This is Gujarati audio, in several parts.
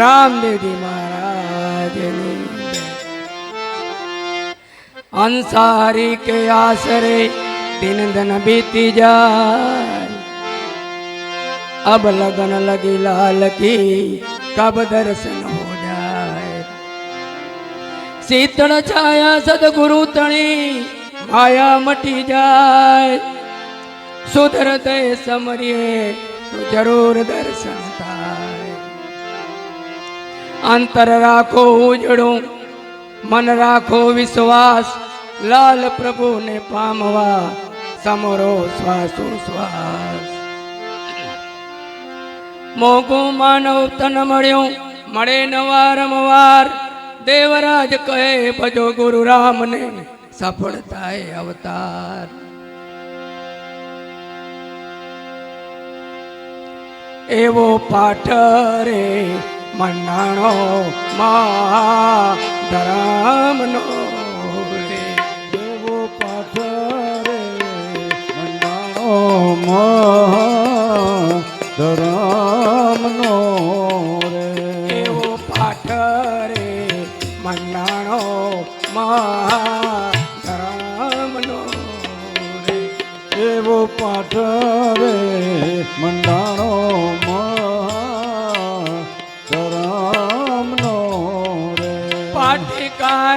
રામદેવજી મહારાજની અંસારી કે આશરે દિન ધન બીતી જાય. અબ લગન લગી લાલ કી કબ દર્શન હો જાય. શીતળ છાયા સદગુરુ તણી માયા મટી જાય. સુધરતે સમરીએ તો જરૂર દર્શન થાય. અંતર રાખો ઉજળું. મન રાખો વિશ્વાસ. લાલ પ્રભુને પામવા. સમરો શ્વાસો શ્વાસ. મોગું માનવ તન મળ્યું. મળે નવારંવાર દેવરાજ કહે, ભજો ગુરુ રામને સફળ થાય અવતાર. એવો પાઠ રે. મંડાણો મા ધરામનો રે દેવો પાઠ મંડાણો મહા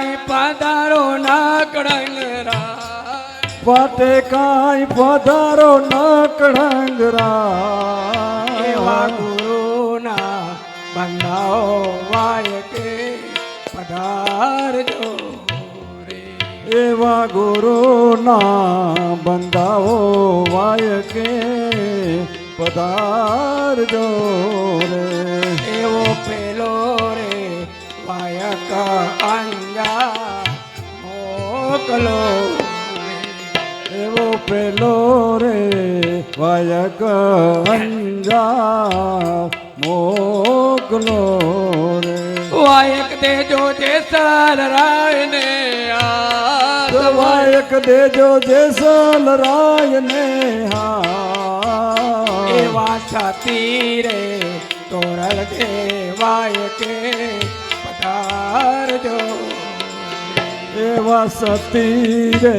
કાંઈ પધારો ના કડંગરા પાટે કાંઈ પધારો ન કળંગરા એવા ગુરુના બંધાઓ વાય કે પધારજો રે. એવા ગુરુના બંધાવો વાય કે પધારજો રે. એવો પેલો રે વાયક અંજા મોકલો રે એવો પેલો રે વાયક અંજા મોકલો રે. વાયક દેજો જે રાય ને વાયક દેજો જેસલ રાય ને હા એવા સાથી રે તોરલ દે વાયકે પધારજો. એવા સતી રે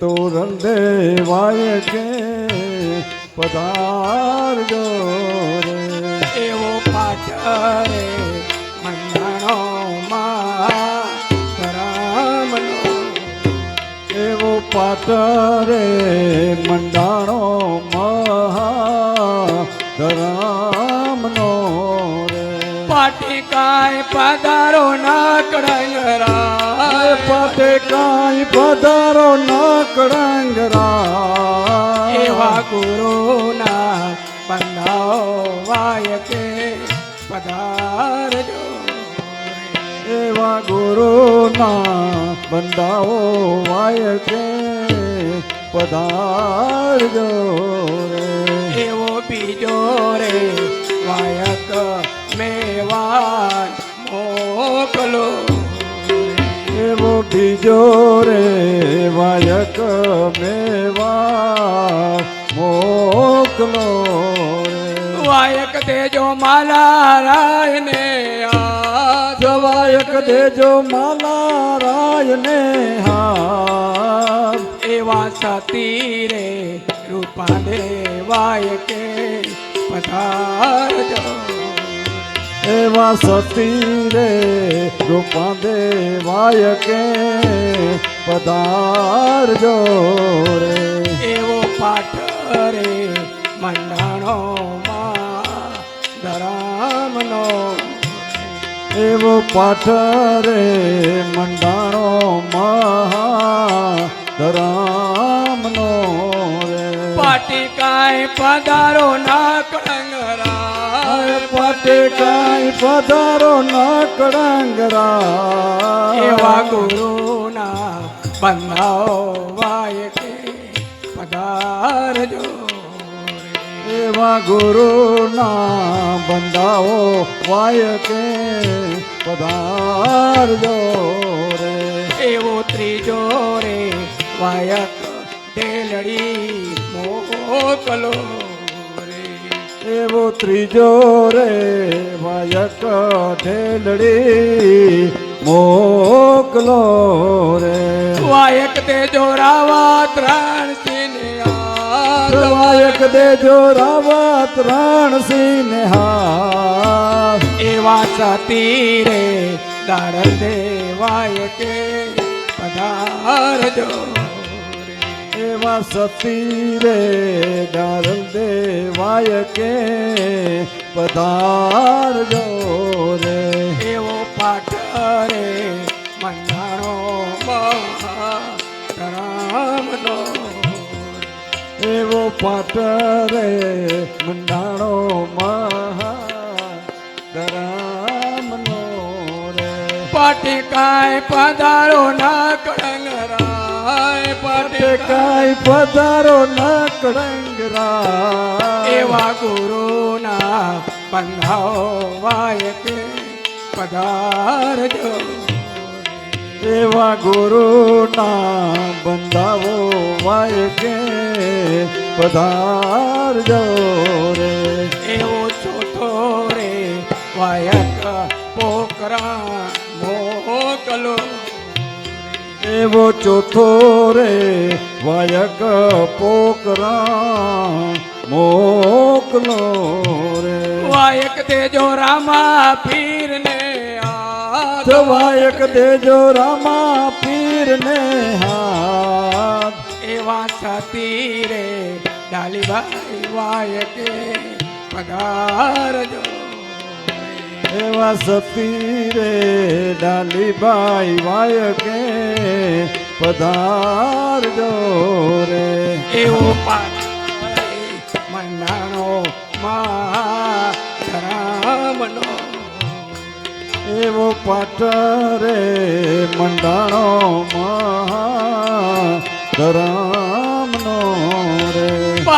તોરણ દેવાય કે પધારજો રે. એવો પાઠ રે મંડાણો માં ધરામનો. એવો પાટ રે મંડાણો મહા ધરામનો રે. પાટી કાય પધારો ના કડંગરા પાટે કાંઈ પધારો ન એવા ગુરુના બંધાઓ વાયકે પધારજો. એવા ગુરુના બંધાઓ વાય કે પધારજો રે. એવો બીજો રે વાયક મેવા મોકલો. એવો બીજો રે વાયક મેવા મોકલો વાયક દેજો માલા રાયને આ જવાયક દેજો માલા રાય ને હા એવા સતી રે રૂપા દે વાયકે પધારજો. એવા સતી રે રૂપા દેવાય કે પધારજો રે. એવો પાઠ રે મંડાણો માં ધરામનો એવો પાઠ રે મંડાણો મહા ધરામનો રે. પાટી કાંઈ પધારો ના પાટે કાંઈ પધારો ન કળંગરા એવા ગુરુના બંધાઓ વાયકે પધારજો એવા ગુરુના બંધાઓ વાય કે પધારજો રે. એવો ત્રીજો રે વાયક ઢેલડી મોકલો એવો ત્રીજો રે વાયક ઢેલડી મોકલો રે. વાયક તે જોરાવા ત્રણ સિને વાયક તે જોરાવા ત્રણ હાથ એવા સતી રે દાડ દે વાયકે પધારજો. એવા સતી રે ડારલ દેવાય કે પધારજો રે. એવો પાઠ રે મંડાણો રામનો એવો પાઠ રે મંડાણો મહા રામનો રે. પાટી કાંઈ પધારો ના કળંગ પાટી કાંઈ પધારો ના એવા ગુરુના બંધાઓ વાયકે પધારજો. એવા ગુરુના બંધાવો વાય કે પધારજો રે. એવો છોટો રે વાયક પોકરા મોકલો. એવો ચોથો રે વાયક પોકરા મોકલો રે. વાયક તેજો રામા પીરને આદ વાયક દેજો રામા પીરને હાથ. એવા સતી રે ડાલીભાઈ વાયકે પધારજો. એવા સતી રે ડાલીબાઈ વાયકે પધારજો રે. એવો મંડાણો મા રામનો. એવો પાટ રે મંડાણો મહા ધરામનો રે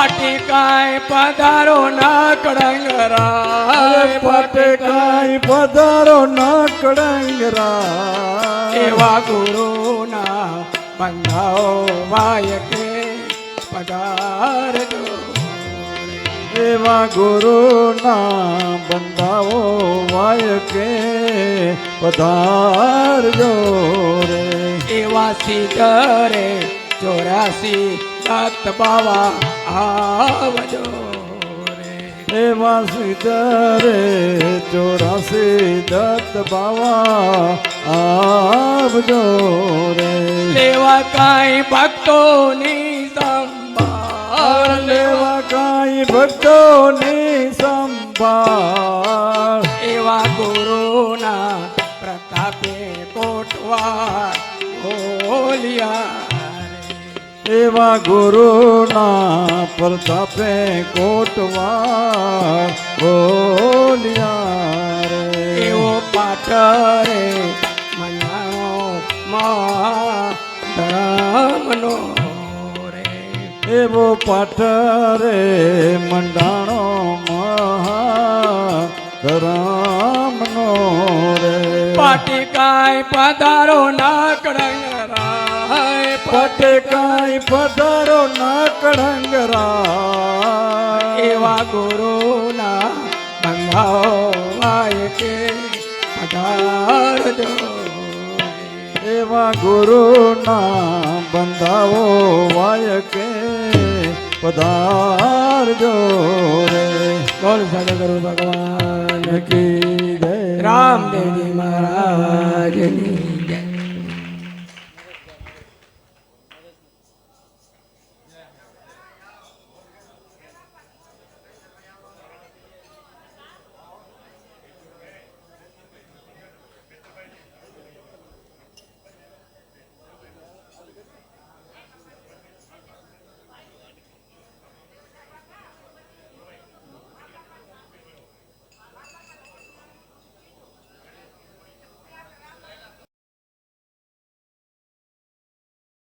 પાટી કાય પધારો ના કડંગરા રાય પટે કાંઈ પધારો ના કડંગરા એવા ગુરુના બંધાઓ વાયકે પધારજો. એવા ગુરુના બંધાઓ વાયકે પધારજો રે. એવા સિદ્ધરે ચોરાસી દત્ત બાવા આવજો રે. એવા સિદ્ધરે ચોરાસી દત્ત બાવા આવજો રે. લેવા કાંઈ ભક્તોની સંભાળ. લેવા કાંઈ ભક્તોની સંભાળ. એવા ગુરુના પ્રતાપે કોટવા બોલિયા. એવા ગુરુના પ્રતાપે કોટવા બોલ્યા રે. એવો પાટરે રે મનાનો રે. એવો પાટરે મંડાણો મહા રામનો રે. પાટી કાંઈ પધારો ના કડંગ રાય પટે કાંઈ પધારો ના કળંગરા એવા ગુરુના બંધાઓ વાયકે પધારજો. એવા ગુરુના વાય કે પધારજો રે. બોલ સદગુરુ ભગવાન કી જય. રામદેવજી મહારાજની